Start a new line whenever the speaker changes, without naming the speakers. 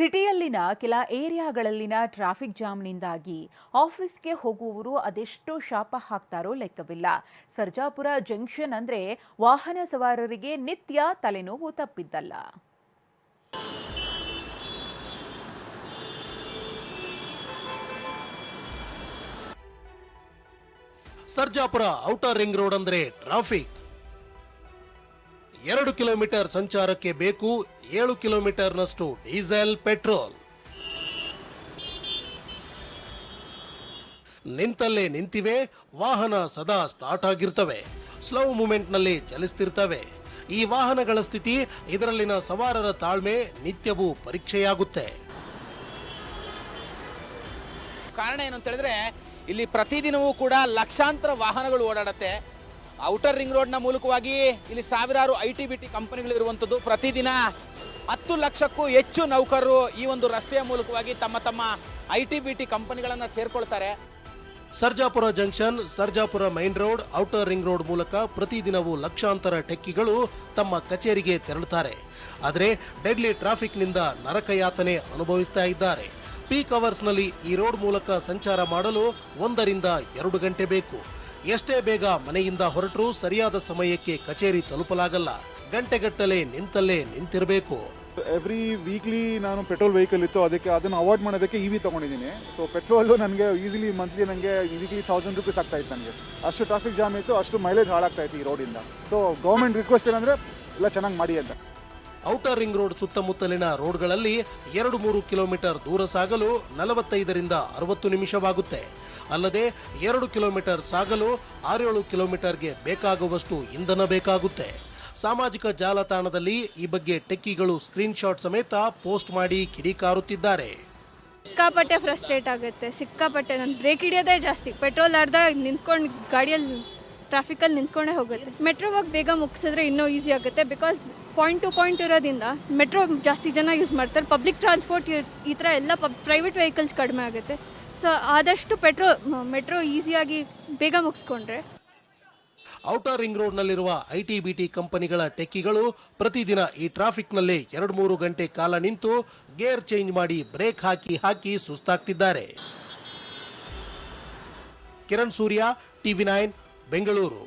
ಸಿಟಿಯಲ್ಲಿನ ಕೆಲ ಏರಿಯಾಗಳಲ್ಲಿನ ಟ್ರಾಫಿಕ್ ಜಾಮ್ನಿಂದಾಗಿ ಆಫೀಸ್ಗೆ ಹೋಗುವವರು ಅದೆಷ್ಟು ಶಾಪ ಹಾಕ್ತಾರೋ ಲೆಕ್ಕವಿಲ್ಲ. ಸರ್ಜಾಪುರ ಜಂಕ್ಷನ್ ಅಂದ್ರೆ ವಾಹನ ಸವಾರರಿಗೆ ನಿತ್ಯ ತಲೆನೋವು ತಪ್ಪಿದ್ದಲ್ಲ.
ಸರ್ಜಾಪುರ ಔಟರ್ ರಿಂಗ್ ರೋಡ್ ಅಂದ್ರೆ ಟ್ರಾಫಿಕ್. ಎರಡು ಕಿಲೋಮೀಟರ್ ಸಂಚಾರಕ್ಕೆ ಬೇಕು, ಏಳು ಕಿಲೋಮೀಟರ್ನಷ್ಟು ಡೀಸೆಲ್, ಪೆಟ್ರೋಲ್. ನಿಂತಲ್ಲೇ ನಿಂತಿವೆ, ವಾಹನ ಸದಾ ಸ್ಟಾರ್ಟ್ ಆಗಿರ್ತವೆ. ಸ್ಲೋ ಮೂಮೆಂಟ್ನಲ್ಲಿ ಚಲಿಸ್ತಿರ್ತವೆ. ಈ ವಾಹನಗಳ ಸ್ಥಿತಿ, ಇದರಲ್ಲಿನ ಸವಾರರ ತಾಳ್ಮೆ ನಿತ್ಯವೂ ಪರೀಕ್ಷೆಯಾಗುತ್ತೆ.
ಕಾರಣ ಏನು ಅಂತ ಹೇಳಿದ್ರೆ, ಇಲ್ಲಿ ಪ್ರತಿದಿನವೂ ಕೂಡ ಲಕ್ಷಾಂತರ ವಾಹನಗಳು ಓಡಾಡುತ್ತೆ. ಔಟರ್ ರಿಂಗ್ ರೋಡ್ನ ಮೂಲಕವಾಗಿ ಇಲ್ಲಿ ಸಾವಿರಾರು ಐ ಟಿ ಬಿ ಟಿ ಕಂಪನಿಗಳು ಇರುವಂಥದ್ದು. ಪ್ರತಿದಿನ ಹತ್ತು ಲಕ್ಷಕ್ಕೂ ಹೆಚ್ಚು ನೌಕರರು ಈ ಒಂದು ರಸ್ತೆಯ ಮೂಲಕವಾಗಿ ತಮ್ಮ ತಮ್ಮ ಐ ಟಿ ಬಿ ಟಿ ಕಂಪನಿಗಳನ್ನು ಸೇರ್ಕೊಳ್ತಾರೆ.
Sarjapur junction, Sarjapur main road, outer ring road ಮೂಲಕ ಪ್ರತಿದಿನವೂ ಲಕ್ಷಾಂತರ ಟೆಕ್ಕಿಗಳು ತಮ್ಮ ಕಚೇರಿಗೆ ತೆರಳುತ್ತಾರೆ. ಆದರೆ ಡೆಡ್ಲಿ ಟ್ರಾಫಿಕ್ನಿಂದ ನರಕಯಾತನೆ ಅನುಭವಿಸ್ತಾ ಇದ್ದಾರೆ. ಪೀಕ್ ಅವರ್ಸ್ನಲ್ಲಿ ಈ ರೋಡ್ ಮೂಲಕ ಸಂಚಾರ ಮಾಡಲು ಒಂದರಿಂದ ಎರಡು ಗಂಟೆ ಬೇಕು. ಎಷ್ಟೇ ಬೇಗ ಮನೆಯಿಂದ ಹೊರಟರೂ ಸರಿಯಾದ ಸಮಯಕ್ಕೆ ಕಚೇರಿ ತಲುಪಲಾಗಲ್ಲ. ಗಂಟೆಗಟ್ಟಲೆ ನಿಂತಲ್ಲೇ ನಿಂತಿರಬೇಕು.
ಎವ್ರಿ ವೀಕ್ಲಿ ನಾನು ಪೆಟ್ರೋಲ್ ವೆಹಿಕಲ್ ಇತ್ತು ಅದಕ್ಕೆ ಅದನ್ನು ಅವಾಯ್ಡ್ ಮಾಡೋದಕ್ಕೆ ಇ ವಿ ತೊಗೊಂಡಿದ್ದೀನಿ. ಸೊ ಪೆಟ್ರೋಲು ನನಗೆ ಈಸಿಲಿ ಮಂತ್ಲಿ ನನಗೆ ವೀಕ್ಲಿ ತೌಸಂಡ್ ರುಪೀಸ್ ಆಗ್ತಾ ಇತ್ತು ನನಗೆ. ಅಷ್ಟು ಟ್ರಾಫಿಕ್ ಜಾಮ್ ಇತ್ತು ಅಷ್ಟು ಮೈಲೇಜ್ ಹಾಳಾಗ್ತಾ ಇತ್ತು ಈ ರೋಡಿಂದ ಸೊ ಗೌರ್ಮೆಂಟ್ ರಿಕ್ವೆಸ್ಟ್ ಏನಂದರೆ ಎಲ್ಲ ಚೆನ್ನಾಗಿ ಮಾಡಿ ಅಂತ.
ಔಟರ್ ರಿಂಗ್ ರೋಡ್ ಸುತ್ತಮುತ್ತಲಿನ ರೋಡ್ಗಳಲ್ಲಿ ಎರಡು ಮೂರು ಕಿಲೋಮೀಟರ್ ದೂರ ಸಾಗಲು ನಲವತ್ತೈದರಿಂದ ಅರವತ್ತು ನಿಮಿಷವಾಗುತ್ತೆ. ಅಲ್ಲದೆ ಎರಡು ಕಿಲೋಮೀಟರ್ ಸಾಗಲು ಆರೇಳು ಕಿಲೋಮೀಟರ್ಗೆ ಬೇಕಾಗುವಷ್ಟು ಇಂಧನ ಬೇಕಾಗುತ್ತೆ. ಸಾಮಾಜಿಕ ಜಾಲತಾಣದಲ್ಲಿ ಈ ಬಗ್ಗೆ ಟೆಕ್ಕಿಗಳು ಸ್ಕ್ರೀನ್ಶಾಟ್ ಸಮೇತ ಪೋಸ್ಟ್ ಮಾಡಿ ಕಿಡಿಕಾರುತ್ತಿದ್ದಾರೆ
ಸಿಕ್ಕಾಪಟ್ಟೆ ಫ್ರಸ್ಟ್ರೇಟ್ ಆಗುತ್ತೆ. ಸಿಕ್ಕಾಪಟ್ಟೆ ನಾನು ಬ್ರೇಕ್ ಹಿಡಿಯೋದೇ ಜಾಸ್ತಿ. ಪೆಟ್ರೋಲ್ ಅರ್ಧ ನಿಂತ್ಕೊಂಡು ಗಾಡಿಯಲ್ಲಿ ಟ್ರಾಫಿಕಲ್ಲಿ ನಿಂತ್ಕೊಂಡೇ ಹೋಗುತ್ತೆ. ಮೆಟ್ರೋ ಹೋಗಿ ಬೇಗ ಮುಗಿಸಿದ್ರೆ ಇನ್ನೂ ಈಸಿ ಆಗುತ್ತೆ. ಬಿಕಾಸ್ ಪಾಯಿಂಟ್ ಟು ಪಾಯಿಂಟ್ ಇರೋದ್ರಿಂದ ಮೆಟ್ರೋ ಜಾಸ್ತಿ ಜನ ಯೂಸ್ ಮಾಡ್ತಾರೆ. ಪಬ್ಲಿಕ್ ಟ್ರಾನ್ಸ್ಪೋರ್ಟ್ ಈ ಥರ ಎಲ್ಲ ಪ್ರೈವೇಟ್ ವೆಹಿಕಲ್ಸ್ ಕಡಿಮೆ ಆಗುತ್ತೆ. ಸೊ ಆದಷ್ಟು ಪೆಟ್ರೋ, ಮೆಟ್ರೋ ಈಸಿಯಾಗಿ ಬೇಗ ಮುಗಿಸ್ಕೊಂಡ್ರೆ.
ಔಟರ್ ರಿಂಗ್ ರೋಡ್ನಲ್ಲಿರುವ ಐಟಿ ಬಿಟಿ ಕಂಪನಿಗಳ ಟೆಕ್ಕಿಗಳು ಪ್ರತಿದಿನ ಈ ಟ್ರಾಫಿಕ್ನಲ್ಲಿ ಎರಡು ಮೂರು ಗಂಟೆ ಕಾಲ ನಿಂತು ಗೇರ್ ಚೇಂಜ್ ಮಾಡಿ ಬ್ರೇಕ್ ಹಾಕಿ ಹಾಕಿ ಸುಸ್ತಾಗ್ತಿದ್ದಾರೆ. Kiran Surya TV nine, Bengaluru.